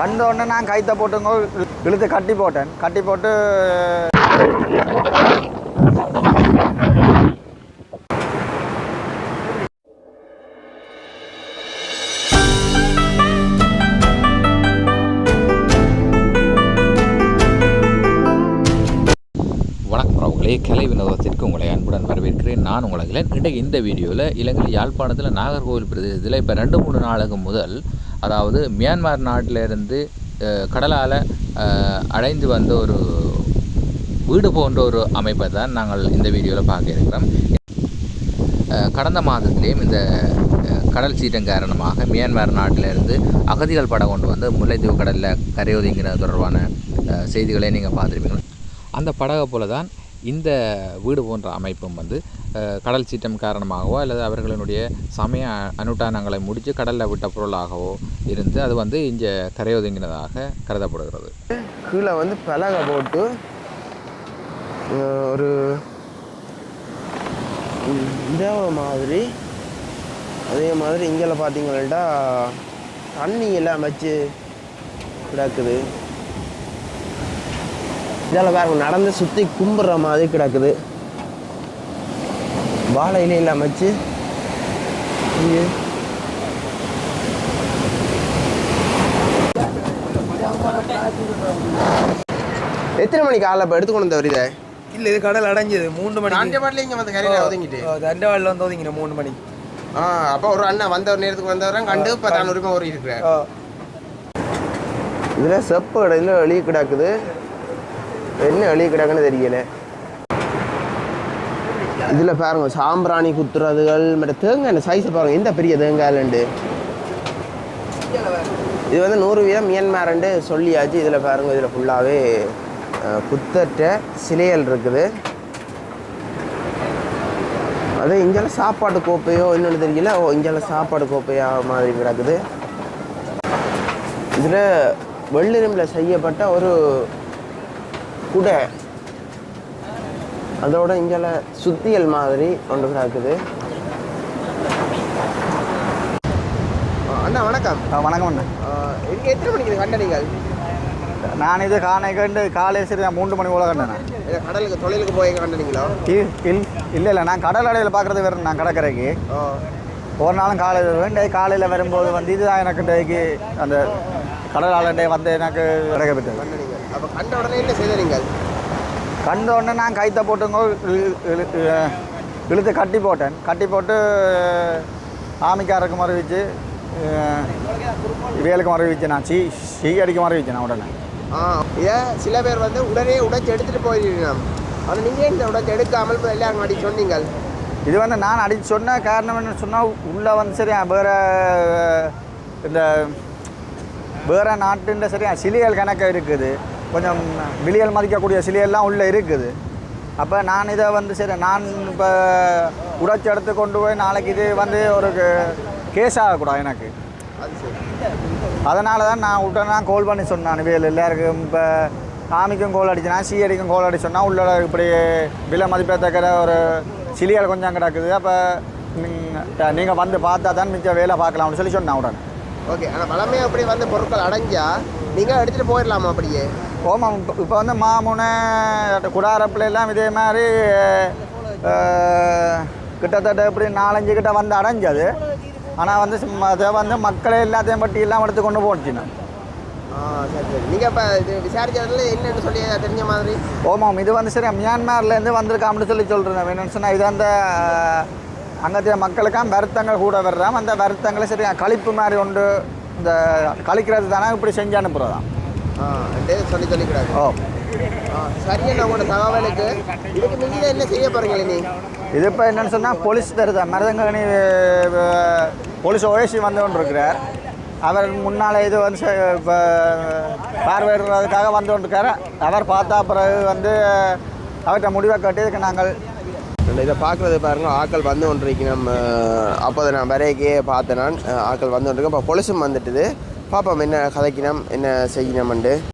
கண்ட உடனே நான் கைத்த போட்டுங்க இழுத்து கட்டி போட்டேன். கட்டி போட்டு வணக்கம் கலை வினோதத்திற்கு உங்களை அன்புடன் வரவேற்கிறேன். நான் உலகில் இன்றைக்கு இந்த வீடியோவில் இலங்கை யாழ்ப்பாணத்தில் நாகர்கோவில் பிரதேசத்தில் இப்போ ரெண்டு மூணு நாளுக்கு முதல் அதாவது மியான்மர் நாட்டிலிருந்து கடலால் அடைந்து வந்த ஒரு வீடு போன்ற ஒரு அமைப்பை தான் நாங்கள் இந்த வீடியோவில் பார்க்க இருக்கிறோம். கடந்த மாதத்திலேயும் இந்த கடல் சீற்றம் காரணமாக மியான்மர் நாட்டிலிருந்து அகதிகள் படம் கொண்டு வந்து முல்லைத்தீவு கடலில் கரையொதுங்கினது தொடர்பான செய்திகளை நீங்கள் பார்த்துருப்பீங்க. அந்த படகை போல தான் இந்த வீடு போன்ற அமைப்பும் வந்து கடல் சீற்றம் காரணமாகவோ அல்லது அவர்களினுடைய சமய அனுட்டானங்களை முடித்து கடலில் விட்ட பொருளாகவோ இருந்து அது வந்து இங்கே கரையொதுங்கினதாக கருதப்படுகிறது. கீழே வந்து பலகை போட்டு ஒரு இந்த மாதிரி அதே மாதிரி இங்கே பார்த்தீங்கன்னா தண்ணி எல்லாம் வச்சு கிடக்குது. இதில் பாருங்க நடந்து சுற்றி கும்பிட்ற மாதிரி கிடக்குது. வாழை இலையெல்லாம் வச்சு இங்கே எத்தனை மணிக்கு ஆள் இப்போ எடுத்துக்கொண்டு வந்து வருதே இல்ல இது கடல் அடைஞ்சது மூணு மணிக்கு. காஞ்சபாட்டில் இங்கே வந்து கரையில் ஒதுங்கிட்டு. தண்டவாளில் வந்து ஒதுங்கின மூணு மணி. ஆ அப்போ ஒரு அண்ணன் வந்த ஒரு நேரத்துக்கு வந்தவரை? கண்டு இப்போ தான் உரிமை ஒரு இருக்கிறார் இதில் செப்பு இடையில வெளியே கிடக்குது. என்ன வெளியே கிடக்குன்னு தெரியல. இதில் பாருங்க சாம்பிராணி குத்துறதுகள் மற்ற தேங்காய் என்ன சைஸ் பாருங்க எந்த பெரிய தேங்காய்லண்டு இது வந்து நூறு வீதம் மியன்மார்ண்டு சொல்லியாச்சு இதில் பாருங்க இதில் ஃபுல்லாகவே குத்தற்ற சிலைகள் இருக்குது. அது இங்கெல்லாம் சாப்பாடு கோப்பையோ இன்னொன்று தெரியல. ஓ இங்கெல்லாம் சாப்பாடு கோப்பையா மாதிரி கிடக்குது. இதில் வெள்ளிரும்பில் செய்யப்பட்ட ஒரு குடை அதோட இங்கெல்லாம் சுத்தியல் மாதிரி ஒன்று கிடக்குது அண்ணா வணக்கம். வணக்கம் அண்ணா. இங்கே எத்தனை மணிக்கு கண்டனீங்கள் நான் இது காணை கண்டு காலை சரி நான் மூன்று மணி போல கண்டேன் கடலுக்கு தொழிலுக்கு போய் கண்டனீங்களோ இல் இல் இல்லை இல்லை நான் கடல் அடையில் பார்க்குறது வேறு நான் கடற்கரைக்கு. ஒரு நாளும் காலையில் வருவேன் காலையில் வரும்போது வந்து இதுதான் எனக்கு டேக்கு அந்த கடல் அலை வந்து எனக்கு கிடைக்கப்பட்டது அப்போ கண்ட உடனே என்ன செய்த நீங்கள்? கண்ட உடனே நான் கைத்த போட்டுங்க இழுத்து கட்டி போட்டேன். கட்டி போட்டு ஆமிக்காருக்கு மறுவிச்சு வேலுக்கு மறுவிச்சு நான் சீ சீ அடிக்க மறுவிச்சு நான் உடனே. ஆ இதை சில பேர் வந்து உடனே உடைச்சு எடுத்துட்டு போயிருக்கணும் ஆனால் நீங்கள் இந்த உடைச்சு எடுக்காமல் எல்லாரும் அடி சொன்னீங்கள்? இது வந்து நான் அடிச்சு சொன்ன காரணம் என்ன சொன்னால் உள்ளே வந்து சரியா வேறு இந்த வேறு நாட்டுன்ற சரியா சிலியல் கணக்கு இருக்குது. கொஞ்சம் விலியல் மதிக்கக்கூடிய சிலையெல்லாம் உள்ளே இருக்குது. அப்போ நான் இதை வந்து சரி நான் இப்போ உடைச்சி எடுத்து கொண்டு போய் நாளைக்கு இது வந்து ஒரு கேஸ் ஆகக்கூடாது எனக்கு. அது சரி அதனால தான் நான் உடனே கோல் பண்ணி சொன்னேன் வேல் எல்லாருக்கும் இப்போ ஆமிக்கும் கோல் அடிச்சேன் சி அடிக்கும் கோல் அடி சொன்னால் உள்ள இப்படி விலை மதிப்பத்தக்கிற ஒரு சிலியல் கொஞ்சம் கிடக்குது. அப்போ நீங்கள் வந்து பார்த்தா தான் மிச்ச வேலை பார்க்கலாம்னு சொல்லி சொன்னேன் உடனே. ஓகே ஆனால் வளமையாக அப்படி வந்து பொருட்கள் அடைஞ்சா நீங்கள் எடுத்துகிட்டு போயிடலாமா அப்படியே? ஓமாம் இப்போ வந்து மாமுனை குடாரப்பில் எல்லாம் இதே மாதிரி கிட்டத்தட்ட இப்படி நாலஞ்சு கிட்ட வந்து அடைஞ்சது. ஆனால் வந்து அதை வந்து மக்களை எல்லாத்தையும் பட்டி எல்லாம் எடுத்து கொண்டு சரி நீங்கள் இப்போ இது விசாரிச்சதுல என்னன்னு சொல்லி தெரிஞ்ச மாதிரி? ஓமாம் இது வந்து சரி மியான்மர்லேருந்து வந்திருக்காம்னு சொல்லி சொல்கிறேன் என்னென்னு சொன்னால் இது அந்த அங்கத்திய மக்களுக்காம் வருத்தங்கள் கூட வர்றாம். அந்த வருத்தங்களை சரி கழிப்பு மாதிரி ஒன்று இந்த கழிக்கிறது தானே இப்படி செஞ்சு அனுப்புகிறதாம் ஆ ரெண்டே சொல்லி சொல்லிக்கிறாங்க. ஓ ஆ சரி என்ன உங்களோட தகவலுக்கு? இதுக்கு நீங்கள் என்ன செய்ய போகிறீங்களே நீ? இது இப்போ என்னென்னு சொன்னால் போலீஸ் தருதா மருதங்கனி போலீஸ் ஓஎஸ்சி வந்து கொண்டு இருக்கிறார் அவர் முன்னால் இது வந்து செ- இப்போ பார்வையிடுறதுக்காக வந்து கொண்டிருக்காரு. அவர் பார்த்தா பிறகு வந்து அவர்கிட்ட முடிவை கட்டி இதுக்கு நாங்கள் இதை பார்க்குறது பாருங்க ஆக்கள் வந்து ஒன்றைக்கு நம்ம அப்போது நான் வரைக்கே பார்த்தேன் நான். ஆக்கள் வந்து ஒன்றுக்கு இப்போ பொலிசும் வந்துட்டுது. பார்ப்போம் என்ன கதைக்கினோம் என்ன செய்யணும்ண்டு